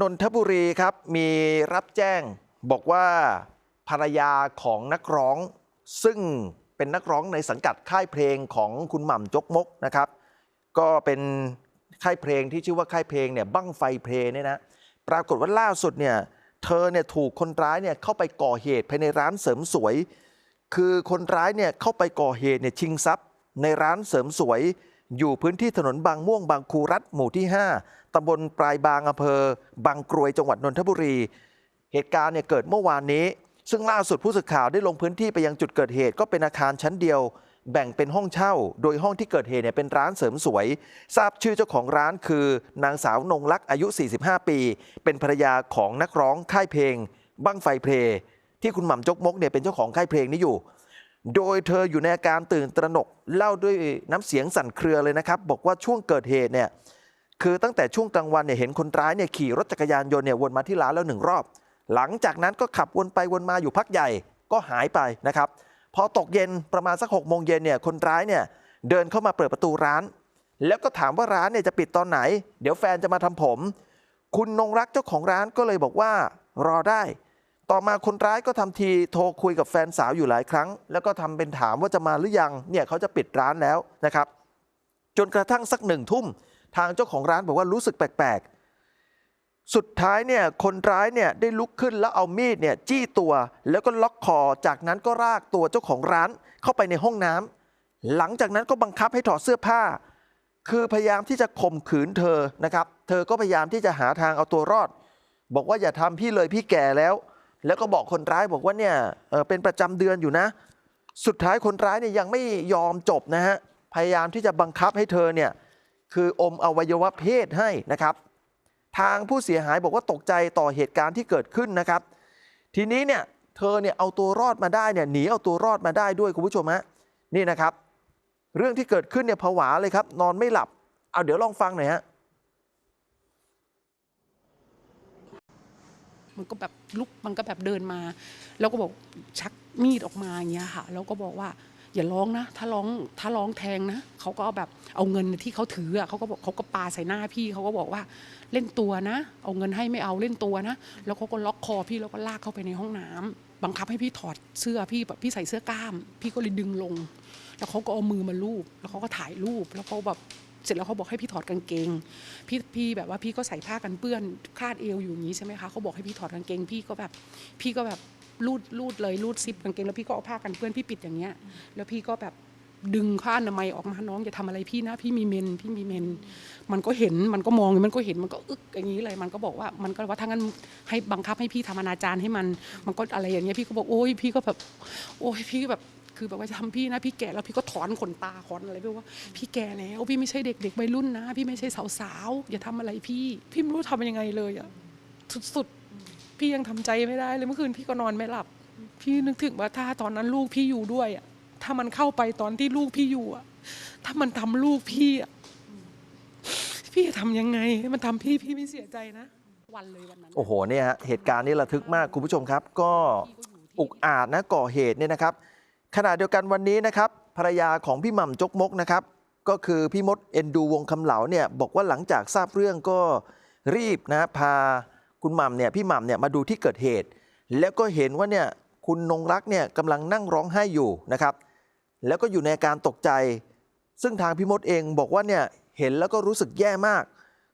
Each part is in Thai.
นนทบุรีครับ มีรับแจ้งบอกว่าภรรยาของนักร้อง ซึ่งเป็นนักร้องในสังกัดค่ายเพลงของคุณหม่ำจกมกนะครับ ก็เป็นค่ายเพลงที่ชื่อว่าค่ายเพลงเนี่ยบั้งไฟเพลงเนี่ยนะปรากฏว่าล่าสุดเนี่ยเธอเนี่ยถูกคนร้ายเนี่ยเข้าไปก่อเหตุภายในร้านเสริมสวย คือคนร้ายเนี่ยเข้าไปก่อเหตุเนี่ยชิงทรัพย์ในร้านเสริมสวย อยู่พื้นที่ถนนบางม่วงบางคูรัฐหมู่ที่ 5 ตำบลปลายบางอำเภอ บางกรวยจังหวัดนนทบุรี เหตุการณ์เนี่ยเกิดเมื่อวานนี้ ซึ่งล่าสุดผู้สื่อข่าวได้ลงพื้นที่ไปยังจุดเกิดเหตุก็เป็นอาคารชั้นเดียว แบ่งเป็นห้องเช่า โดยห้องที่เกิดเหตุเนี่ยเป็นร้านเสริมสวย ทราบชื่อเจ้าของร้านคือ นางสาวนงลักษณ์อายุ 45 ปี เป็นภรรยาของนักร้องค่ายเพลง บั้งไฟเพลงที่คุณหม่ำจกมกเนี่ยเป็นเจ้าของค่ายเพลงนี้อยู่ โดยเธออยู่ในอาการตื่นตระหนกเล่าด้วยน้ำเสียงสั่นเครือเลยนะครับ บอกว่าช่วงเกิดเหตุเนี่ยคือตั้งแต่ช่วงกลางวันเนี่ยเห็นคนร้ายเนี่ยขี่รถจักรยานยนต์เนี่ยวนมาที่ร้านแล้วหนึ่งรอบ หลังจากนั้นก็ขับวนไปวนมาอยู่พักใหญ่ก็หายไปนะครับพอตกเย็นประมาณสักหกโมงเย็นเนี่ยคนร้ายเนี่ยเดินเข้ามาเปิดประตูร้าน แล้วก็ถามว่าร้านเนี่ยจะปิดตอนไหน เดี๋ยวแฟนจะมาทำผม คุณนงรักเจ้าของร้านก็เลยบอกว่ารอได้ ต่อมาคนร้ายก็ทำทีโทรคุยกับแฟนสาวอยู่หลายครั้ง แล้วก็ทำเป็นถามว่าจะมาหรือยังเนี่ยเขาจะปิดร้านแล้วนะครับ จนกระทั่งสักหนึ่งทุ่ม ทางเจ้าของร้านบอกว่ารู้สึกแปลกๆ สุดท้ายเนี่ยคนร้ายเนี่ยได้ลุกขึ้นแล้วเอามีดเนี่ยจี้ตัวแล้วก็ล็อกคอ จากนั้นก็รากตัวเจ้าของร้านเข้าไปในห้องน้ำหลังจากนั้นก็บังคับให้ถอดเสื้อผ้า คือพยายามที่จะข่มขืนเธอนะครับ เธอก็พยายามที่จะหาทางเอาตัวรอด บอกว่าอย่าทำพี่เลยพี่แก่แล้ว แล้วก็บอกคนร้ายบอกว่าเนี่ยเป็นประจำเดือนอยู่นะ สุดท้ายคนร้ายเนี่ยยังไม่ยอมจบนะฮะพยายามที่จะบังคับให้เธอเนี่ยคืออมอวัยวะเพศให้นะครับ ทางผู้เสียหายบอกว่าตกใจต่อเหตุการณ์ที่เกิดขึ้นนะครับ ทีนี้เนี่ยเธอเนี่ยเอาตัวรอดมาได้เนี่ยหนีเอาตัวรอดมาได้ด้วยคุณผู้ชมฮะนี่นะครับ เรื่องที่เกิดขึ้นเนี่ยผวาเลยครับ นอนไม่หลับเอาเดี๋ยวลองฟังหน่อยฮะ มันก็แบบลุกมันก็แบบเดินมา แล้วก็บอกชักมีดออกมาอย่างเงี้ยค่ะ แล้วก็บอกว่าอย่าร้องนะ ถ้าร้องถ้าร้องแทงนะเขาก็เอาแบบเอาเงินที่เขาถืออะเขาก็บอกเขาก็ปาใส่หน้าพี่เขาก็บอกว่าเล่นตัวนะ เอาเงินให้ไม่เอาเล่นตัวนะ แล้วเขาก็ล็อกคอพี่แล้วก็ลากเข้าไปในห้องน้ำบังคับให้พี่ถอดเสื้อพี่แบบพี่ใส่เสื้อกล้าม พี่ก็เลยดึงลง แล้วเขาก็เอามือมาลูบแล้วเขาก็ถ่ายรูปแล้วเขาแบบ เสร็จแล้วเขาบอกให้พี่ถอดกางเกงพี่พี่แบบว่าพี่ก็ใส่ผ้ากันเปื้อนคาดเอวอยู่อย่างนี้ใช่ไหมคะเขาบอกให้พี่ถอดกางเกงพี่ก็แบบพี่ก็แบบรูดรูดเลยรูดซิปกางเกงแล้วพี่ก็เอาผ้ากันเปื้อนพี่ปิดอย่างเงี้ย แล้วพี่ก็แบบดึงผ้าอนามัยออกมาน้องอย่าทำอะไรพี่นะ พี่มีเมนพี่มีเมน มันก็เห็นมันก็มองมันก็เห็นมันก็อึกอย่างนี้เลย มันก็บอกว่ามันก็ว่าถ้างั้นให้บังคับให้พี่ทำอนาจารให้มัน มันก็อะไรอย่างเงี้ยพี่ก็บอกโอ้ยพี่ก็แบบโอ้ยพี่แบบ คือแบบว่าจะทำพี่นะพี่แก่แล้วพี่ก็ถอนขนตาถอนอะไรไปว่า พี่แก่แล้วพี่ไม่ใช่เด็กๆวัยรุ่นนะ พี่ไม่ใช่สาวๆอย่าทำอะไรพี่ พี่ไม่รู้ทำยังไงเลยอะสุดๆพี่ยังทำใจไม่ได้เลยเมื่อคืนพี่ก็นอนไม่หลับ พี่นึกถึงว่าถ้าตอนนั้นลูกพี่อยู่ด้วยอะถ้ามันเข้าไปตอนที่ลูกพี่อยู่อะถ้ามันทำลูกพี่อะพี่จะทำยังไงให้มันทำพี่พี่ไม่เสียใจนะวันเลยวันนั้นโอ้โหเนี่ยฮะเหตุการณ์นี้ระทึกมากคุณผู้ชมครับ ก็อุกอาจนะก่อเหตุเนี่ยนะครับ ขณะเดียวกันวันนี้นะครับภรรยาของพี่หม่ำจกมกนะครับ ก็คือพี่มดเอ็นดูวงคำเหลาเนี่ยบอกว่าหลังจากทราบเรื่องก็รีบนะพาคุณหม่ำเนี่ยพี่หม่ำเนี่ยมาดูที่เกิดเหตุ แล้วก็เห็นว่าเนี่ยคุณนงรักเนี่ยกำลังนั่งร้องไห้อยู่นะครับ แล้วก็อยู่ในอาการตกใจ ซึ่งทางพี่มดเองบอกว่าเนี่ยเห็นแล้วก็รู้สึกแย่มาก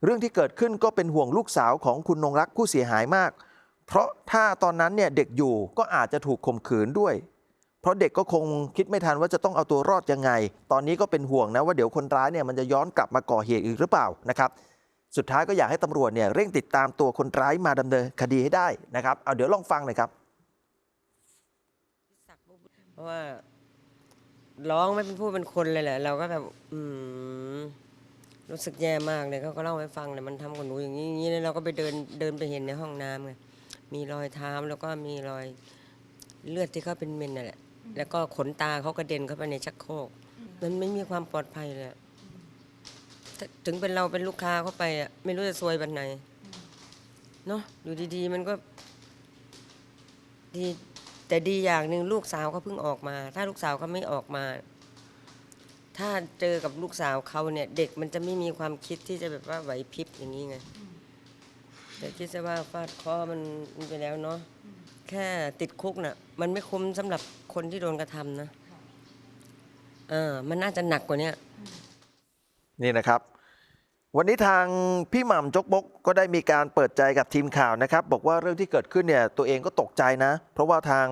เรื่องที่เกิดขึ้นก็เป็นห่วงลูกสาวของคุณนงรักผู้เสียหายมาก เพราะถ้าตอนนั้นเนี่ยเด็กอยู่ก็อาจจะถูกข่มขืนด้วย เพราะเด็กก็คงคิดไม่ทันว่าจะต้องเอาตัวรอดยังไง ตอนนี้ก็เป็นห่วงนะว่าเดี๋ยวคนร้ายเนี่ยมันจะย้อนกลับมาก่อเหตุอีกหรือเปล่านะครับ สุดท้ายก็อยากให้ตำรวจเนี่ยเร่งติดตามตัวคนร้ายมาดำเนินคดีให้ได้นะครับเอาเดี๋ยวลองฟังหน่อยครับเพราะว่าร้องไม่เป็นผู้เป็นคนเลยแหละ เราก็แบบ อืมรู้สึกแย่มากเลยเขาก็เล่าให้ฟังเลยมันทำกับหนูอย่างนี้อย่างนี้แล้วเราก็ไปเดินเดินไปเห็นในห้องน้ำไงมีรอยเท้าแล้วก็มีรอยเลือดที่เขาเป็นเมนนั่นแหละ แล้วก็ขนตาเขากระเด็นเข้าไปในชักโครกมันไม่มีความปลอดภัยเลยอะถ้าถึงเป็นเราเป็นลูกค้าเข้าไปอะไม่รู้จะซวยบันไหนเนาะอยู่ดีๆ มันก็ดีแต่ดีอย่างหนึ่งลูกสาวเขาเพิ่งออกมา ถ้าลูกสาวเขาไม่ออกมา ถ้าเจอกับลูกสาวเขาเนี่ย เด็กมันจะไม่มีความคิดที่จะแบบว่าไหวพริบอย่างนี้ไงแต่คิดซะว่าฟาดเคอมันมันไปแล้วเนาะแค่ติดคุกน่ะ มันไม่คุ้มสำหรับคนที่โดนกระทำนะเออมันน่าจะหนักกว่าเนี้ย นี่นะครับ วันนี้ทางพี่หม่ำจกบกก็ได้มีการเปิดใจกับทีมข่าวนะครับ บอกว่าเรื่องที่เกิดขึ้นเนี่ยตัวเองก็ตกใจนะ เพราะว่าทาง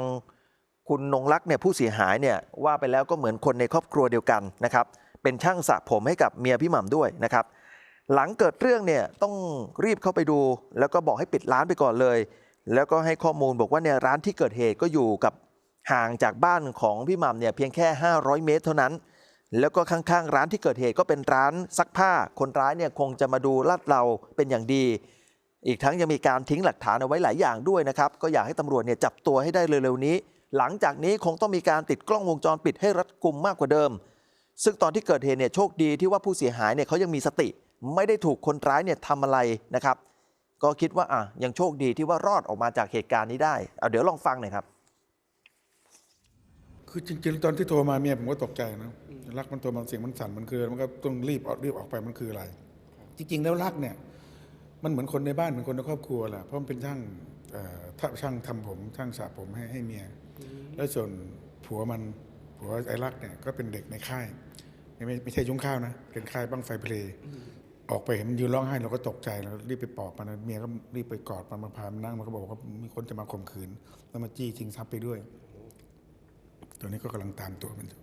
คุณนงลักษณ์เนี่ยผู้เสียหายเนี่ยว่าไปแล้วก็เหมือนคนในครอบครัวเดียวกันนะครับ เป็นช่างสระผมให้กับเมียพี่หม่ำด้วยนะครับ หลังเกิดเรื่องเนี่ยต้องรีบเข้าไปดู แล้วก็บอกให้ปิดร้านไปก่อนเลย แล้วก็ให้ข้อมูลบอกว่าเนี่ยร้านที่เกิดเหตุก็อยู่กับห่างจากบ้านของพี่หม่ำเนี่ยเพียงแค่ 500 เมตรเท่านั้น แล้วก็ข้างๆ ร้านที่เกิดเหตุก็เป็นร้านซักผ้า คนร้ายเนี่ยคงจะมาดูลาดเราเป็นอย่างดี อีกทั้งยังมีการทิ้งหลักฐานเอาไว้หลายอย่างด้วยนะครับ ก็อยากให้ตำรวจเนี่ยจับตัวให้ได้เร็วๆนี้ หลังจากนี้คงต้องมีการติดกล้องวงจรปิดให้รัดกุมมากกว่าเดิม ซึ่งตอนที่เกิดเหตุเนี่ยโชคดีที่ว่าผู้เสียหายเนี่ยเขายังมีสติ ไม่ได้ถูกคนร้ายเนี่ยทำอะไรนะครับ ก็คิดว่าอะยังโชคดีที่ว่ารอดออกมาจากเหตุการณ์นี้ได้เอาเดี๋ยวลองฟังหน่อยครับ คือจริงๆ ตอนที่โทรมาเมียผมก็ตกใจนะรักมันโทรมาเสียงมันสั่นมันคือมันก็ต้องรีบออกรีบออกไปมันคืออะไร จริง ๆ แล้วรักเนี่ย มันเหมือนคนในบ้านเหมือนคนในครอบครัวแหละเพราะมันเป็นช่างถ้าช่างทำผมช่างสระผมให้ให้เมีย แล้วส่วนผัวมันผัวไอ้รักเนี่ยก็เป็นเด็กในค่าย ไม่ไม่ใช่ยุ้งข้าวนะเป็นค่ายบ้างไฟเพลง ออกไปเห็นมันยืนร้องไห้เราก็ตกใจเรารีบไปปลอบมันเมียก็รีบไปกอดมันมาพามันนั่งมันก็บอกว่ามีคนจะมาข่มขืน แล้วมาจี้ชิงทรัพย์ไปด้วยตัวนี้ก็กำลังตามตัวมันอยู่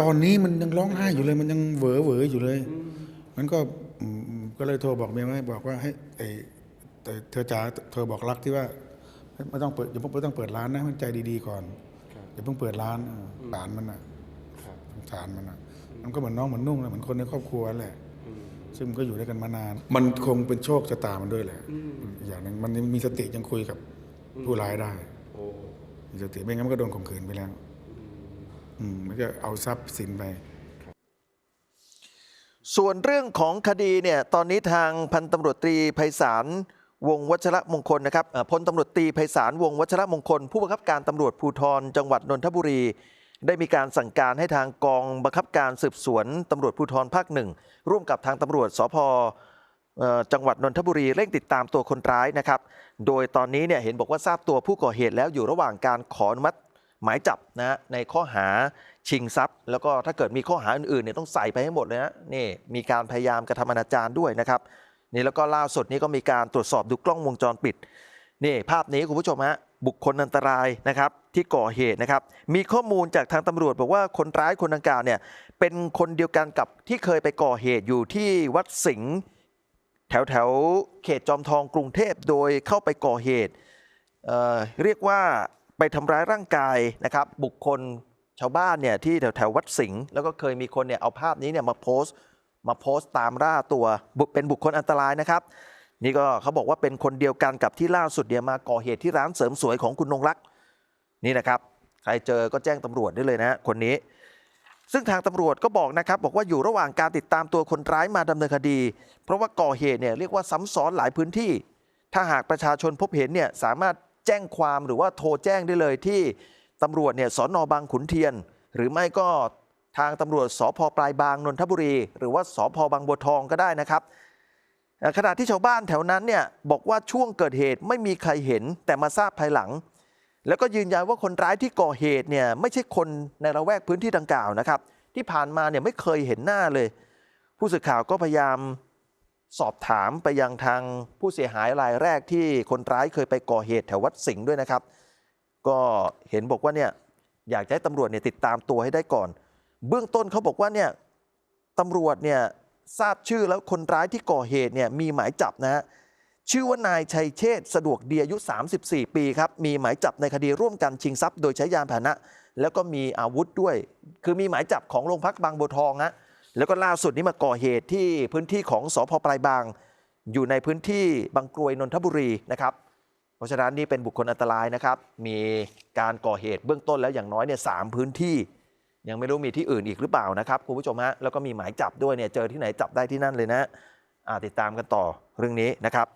ตอนนี้มันยังร้องไห้อยู่เลย มันยังเหวอเหวออยู่เลยมันก็อืมก็เลยโทรบอกเมียว่าบอกว่าให้ไอ้แต่เธอจ๋าเธอบอกรักที่ว่าไม่ต้องเปิดอย่าเพิ่งไม่ต้องเปิดร้านนะมันใจดีๆก่อนอย่าเพิ่งเปิดร้านสารมันอะสารมันอะมันก็เหมือนน้องเหมือนนุ่งนะเหมือนคนในครอบครัวแหละ ซึ่งมันก็อยู่ด้วยกันมานาน มันคงเป็นโชคชะตามันด้วยแหละอีกอย่างหนึ่งมันมีสติยังคุยกับผู้ร้ายได้มีสติไม่งั้นมันก็โดนข่มขืนไปแล้ว อืมมันก็เอาทรัพย์สินไปส่วนเรื่องของคดีเนี่ยตอนนี้ทางพันตำรวจตรีไพศาลวงศ์วัชระมงคลนะครับเอ่อพลตำรวจตรีไพศาลวงศ์วัชระมงคล ผู้บังคับการตำรวจภูธรจังหวัดนนทบุรี ได้มีการสั่งการให้ทางกองบังคับการสืบสวนตำรวจภูธรภาคหนึ่งร่วมกับทางตำรวจสพจังหวัดนนทบุรีเร่งติดตามตัวคนร้ายนะครับ โดยตอนนี้เนี่ยเห็นบอกว่าทราบตัวผู้ก่อเหตุแล้วอยู่ระหว่างการขออนุมัติหมายจับนะฮะในข้อหาชิงทรัพย์ แล้วก็ถ้าเกิดมีข้อหาอื่นๆเนี่ยต้องใส่ไปให้หมดเลยนะนี่มีการพยายามกระทำอนาจารด้วยนะครับนี่แล้วก็ล่าสุดนี้ก็มีการตรวจสอบดูกล้องวงจรปิดนี่ภาพนี้คุณผู้ชมฮะ บุคคลอันตรายนะครับที่ก่อเหตุนะครับ มีข้อมูลจากทางตำรวจบอกว่าคนร้ายคนดังกล่าวเนี่ยเป็นคนเดียวกันกับที่เคยไปก่อเหตุอยู่ที่วัดสิงห์แถวแถวเขตจอมทองกรุงเทพโดยเข้าไปก่อเหตุเเรียกว่าไปทำร้ายร่างกายนะครับ บุคคลชาวบ้านเนี่ยที่แถวแถววัดสิงห์แล้วก็เคยมีคนเนี่ยเอาภาพนี้เนี่ยมาโพสต์ มาโพสต์ตามล่าตัวเป็นบุคคลอันตรายนะครับ นี่ก็เขาบอกว่าเป็นคนเดียวกันกับที่ล่าสุดเนี่ยมาก่อเหตุที่ร้านเสริมสวยของคุณนงรัก นี่นะครับ ใครเจอก็แจ้งตำรวจได้เลยนะฮะคนนี้ ซึ่งทางตำรวจก็บอกนะครับ บอกว่าอยู่ระหว่างการติดตามตัวคนร้ายมาดำเนินคดี เพราะว่าก่อเหตุเนี่ยเรียกว่าซ้ำซ้อนหลายพื้นที่ ถ้าหากประชาชนพบเห็นเนี่ยสามารถแจ้งความหรือว่าโทรแจ้งได้เลยที่ตำรวจเนี่ยสอนอบางขุนเทียน หรือไม่ก็ทางตำรวจสพปลายบางนนทบุรี หรือว่าสพบางบัวทองก็ได้นะครับ ขณะที่ชาวบ้านแถวนั้นเนี่ยบอกว่าช่วงเกิดเหตุไม่มีใครเห็นแต่มาทราบภายหลัง แล้วก็ยืนยันว่าคนร้ายที่ก่อเหตุเนี่ยไม่ใช่คนในระแวกพื้นที่ดังกล่าวนะครับ ที่ผ่านมาเนี่ยไม่เคยเห็นหน้าเลย ผู้สื่อข่าวก็พยายามสอบถามไปยังทางผู้เสียหายรายแรกที่คนร้ายเคยไปก่อเหตุแถววัดสิงห์ด้วยนะครับ ก็เห็นบอกว่าเนี่ยอยากให้ตำรวจเนี่ยติดตามตัวให้ได้ก่อน เบื้องต้นเขาบอกว่าเนี่ยตำรวจเนี่ย ทราบชื่อแล้วคนร้ายที่ก่อเหตุเนี่ยมีหมายจับนะฮะชื่อว่านายชัยเชษสะดวกดีอายุ 34 ปีครับ มีหมายจับในคดีร่วมกันชิงทรัพย์โดยใช้ยานพาหนะ แล้วก็มีอาวุธด้วย คือมีหมายจับของโรงพักบางบัวทองฮะแล้วก็ล่าสุดนี้มาก่อเหตุที่พื้นที่ของสพปลายบาง อยู่ในพื้นที่บางกรวยนนทบุรีนะครับ เพราะฉะนั้นนี่เป็นบุคคลอันตรายนะครับ มีการก่อเหตุเบื้องต้นแล้วอย่างน้อยเนี่ยสามพื้นที่ ยังไม่รู้มีที่อื่นอีกหรือเปล่านะครับคุณผู้ชมฮะแล้วก็มีหมายจับด้วยเนี่ยเจอที่ไหนจับได้ที่นั่นเลยนะอ่าติดตามกันต่อเรื่องนี้นะครับ